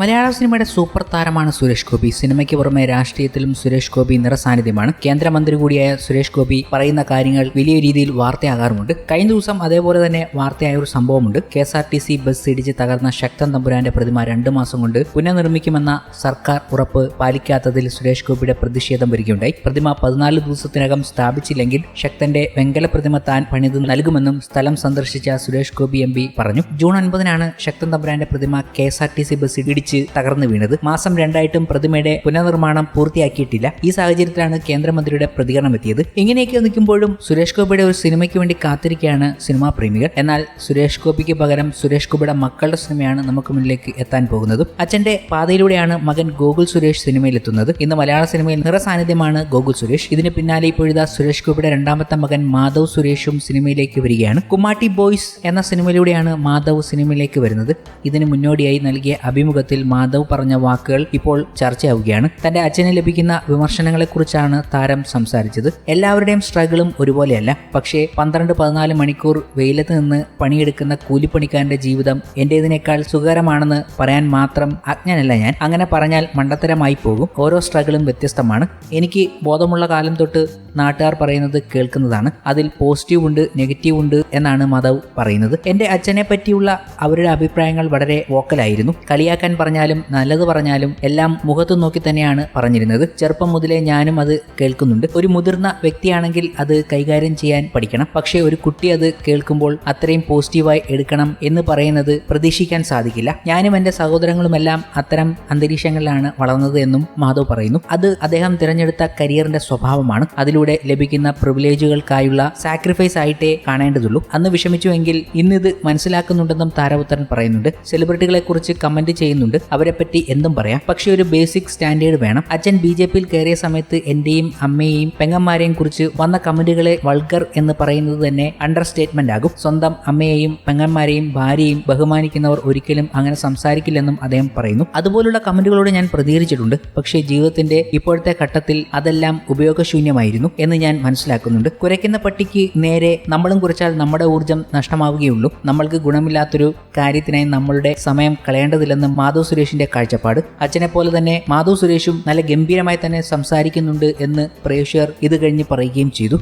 മലയാള സിനിമയുടെ സൂപ്പർ താരമാണ് സുരേഷ് ഗോപി. സിനിമയ്ക്ക് പുറമെ രാഷ്ട്രീയത്തിലും സുരേഷ് ഗോപി നിറസാന്നിധ്യമാണ്. കേന്ദ്രമന്ത്രി കൂടിയായ സുരേഷ് ഗോപി പറയുന്ന കാര്യങ്ങൾ വലിയ രീതിയിൽ വാർത്തയാകാറുമുണ്ട്. കഴിഞ്ഞ ദിവസം അതേപോലെ തന്നെ വാർത്തയായ ഒരു സംഭവമുണ്ട്. K S R T C bus ഇടിച്ച് തകർന്ന ശക്തൻ തമ്പുരാന്റെ പ്രതിമ രണ്ടു മാസം കൊണ്ട് പുനർനിർമ്മിക്കുമെന്ന സർക്കാർ ഉറപ്പ് പാലിക്കാത്തതിൽ സുരേഷ് ഗോപിയുടെ പ്രതിഷേധം വരികയുണ്ടായി. പ്രതിമ പതിനാല് ദിവസത്തിനകം സ്ഥാപിച്ചില്ലെങ്കിൽ ശക്തന്റെ വെങ്കല പ്രതിമ താൻ പണിത് നൽകുമെന്നും സ്ഥലം സന്ദർശിച്ച സുരേഷ് ഗോപി എം പറഞ്ഞു. ജൂൺ ഒൻപതിനാണ് ശക്തൻ തമ്പുരാന്റെ പ്രതിമ K S R T C bus ഇടിച്ച് തകർന്നു വീണത്. മാസം രണ്ടായിട്ടും പ്രതിമയുടെ പുനർനിർമ്മാണം പൂർത്തിയാക്കിയിട്ടില്ല. ഈ സാഹചര്യത്തിലാണ് കേന്ദ്രമന്ത്രിയുടെ പ്രതികരണം എത്തിയത്. ഇങ്ങനെയൊക്കെ നിൽക്കുമ്പോഴും സുരേഷ് ഗോപിയുടെ ഒരു സിനിമയ്ക്ക് വേണ്ടി കാത്തിരിക്കുകയാണ് സിനിമാ പ്രേമികൾ. എന്നാൽ സുരേഷ് ഗോപിക്ക് പകരം സുരേഷ് ഗോപിയുടെ മക്കളുടെ സിനിമയാണ് നമുക്ക് മുന്നിലേക്ക് എത്താൻ പോകുന്നത്. അച്ഛന്റെ പാതയിലൂടെയാണ് മകൻ ഗോകുൽ സുരേഷ് സിനിമയിൽ എത്തുന്നത് ഇന്ന് മലയാള സിനിമയിൽ നിറസാന്നിധ്യമാണ് ഗോകുൽ സുരേഷ്. ഇതിന് പിന്നാലെ ഇപ്പോഴിതാ സുരേഷ് ഗോപിയുടെ രണ്ടാമത്തെ മകൻ മാധവ് സുരേഷും സിനിമയിലേക്ക് വരികയാണ്. കുമാട്ടി ബോയ്സ് എന്ന സിനിമയിലൂടെയാണ് മാധവ് സിനിമയിലേക്ക് വരുന്നത്. ഇതിന് മുന്നോടിയായി നൽകിയ അഭിമുഖത്തിൽ മാധവ് പറഞ്ഞ വാക്കുകൾ ഇപ്പോൾ ചർച്ചയാവുകയാണ്. തന്റെ അച്ഛന് ലഭിക്കുന്ന വിമർശനങ്ങളെക്കുറിച്ചാണ് താരം സംസാരിച്ചത്. എല്ലാവരുടെയും സ്ട്രഗിളും ഒരുപോലെയല്ല. പക്ഷേ പന്ത്രണ്ട് പതിനാല് മണിക്കൂർ വെയിലത്ത് നിന്ന് പണിയെടുക്കുന്ന കൂലിപ്പണിക്കാരന്റെ ജീവിതം എന്റേതിനേക്കാൾ സുഖകരമാണെന്ന് പറയാൻ മാത്രം അജ്ഞനല്ല ഞാൻ. അങ്ങനെ പറഞ്ഞാൽ മണ്ടത്തരമായി പോകും. ഓരോ സ്ട്രഗിളും വ്യത്യസ്തമാണ്. എനിക്ക് ബോധമുള്ള കാലം തൊട്ട് നാട്ടുകാർ പറയുന്നത് കേൾക്കുന്നതാണ്. അതിൽ പോസിറ്റീവ് ഉണ്ട് നെഗറ്റീവ് ഉണ്ട് എന്നാണ് മാധവ് പറയുന്നത്. എന്റെ അച്ഛനെ പറ്റിയുള്ള അവരുടെ അഭിപ്രായങ്ങൾ വളരെ വോക്കലായിരുന്നു കളിയാക്കാൻ പറഞ്ഞാലും നല്ലത് പറഞ്ഞാലും എല്ലാം മുഖത്ത് നോക്കി തന്നെയാണ് പറഞ്ഞിരുന്നത്. ചെറുപ്പം മുതലേ ഞാനും അത് കേൾക്കുന്നുണ്ട്. ഒരു മുതിർന്ന വ്യക്തിയാണെങ്കിൽ അത് കൈകാര്യം ചെയ്യാൻ പഠിക്കണം. പക്ഷേ ഒരു കുട്ടി അത് കേൾക്കുമ്പോൾ അത്രയും പോസിറ്റീവായി എടുക്കണം എന്ന് പറയുന്നത് പ്രതീക്ഷിക്കാൻ സാധിക്കില്ല. ഞാനും എന്റെ സഹോദരങ്ങളുമെല്ലാം അത്തരം അന്തരീക്ഷങ്ങളിലാണ് വളർന്നത് എന്നും മാധവ് പറയുന്നു. അത് അദ്ദേഹം തിരഞ്ഞെടുത്ത കരിയറിന്റെ സ്വഭാവമാണ്. അതിലൂടെ ലഭിക്കുന്ന പ്രിവിലേജുകൾക്കായുള്ള സാക്രിഫൈസ് ആയിട്ടേ കാണേണ്ടതുള്ളൂ. അന്ന് വിഷമിച്ചുവെങ്കിൽ ഇന്നിത് മനസ്സിലാക്കുന്നുണ്ടെന്നും താരപുത്രൻ പറയുന്നുണ്ട്. സെലിബ്രിറ്റികളെ കുറിച്ച് കമന്റ് ചെയ്യുന്നുണ്ട്. അവരെപ്പറ്റി എന്തും പറയാം. പക്ഷേ ഒരു ബേസിക് സ്റ്റാൻഡേർഡ് വേണം. അച്ഛൻ ബി ജെ പിയിൽ കയറിയ സമയത്ത് എന്റെയും അമ്മയെയും പെങ്ങന്മാരെയും കുറിച്ച് വന്ന കമന്റുകളെ വൾഗർ എന്ന് പറയുന്നത് തന്നെ അണ്ടർ സ്റ്റേറ്റ്മെന്റ് ആകും. സ്വന്തം അമ്മയെയും പെങ്ങന്മാരെയും ഭാര്യയും ബഹുമാനിക്കുന്നവർ ഒരിക്കലും അങ്ങനെ സംസാരിക്കില്ലെന്നും അദ്ദേഹം പറയുന്നു. അതുപോലുള്ള കമന്റുകളോട് ഞാൻ പ്രതികരിച്ചിട്ടുണ്ട്. പക്ഷേ ജീവിതത്തിന്റെ ഇപ്പോഴത്തെ ഘട്ടത്തിൽ അതെല്ലാം ഉപയോഗശൂന്യമായിരുന്നു. എന്ന് ഞാൻ മനസ്സിലാക്കുന്നുണ്ട്. കുരയ്ക്കുന്ന പട്ടിക്ക് നേരെ നമ്മളും കുറച്ചാൽ നമ്മുടെ ഊർജം നഷ്ടമാവുകയുള്ളൂ. നമ്മൾക്ക് ഗുണമില്ലാത്തൊരു കാര്യത്തിനായി നമ്മളുടെ സമയം കളയേണ്ടതില്ലെന്ന് മാധവ് സുരേഷിന്റെ കാഴ്ചപ്പാട്. അച്ഛനെ പോലെ തന്നെ മാധവ് സുരേഷും നല്ല ഗംഭീരമായി തന്നെ സംസാരിക്കുന്നുണ്ട് എന്ന് പ്രേക്ഷകർ ഇത് കഴിഞ്ഞ് പറയുകയും ചെയ്തു.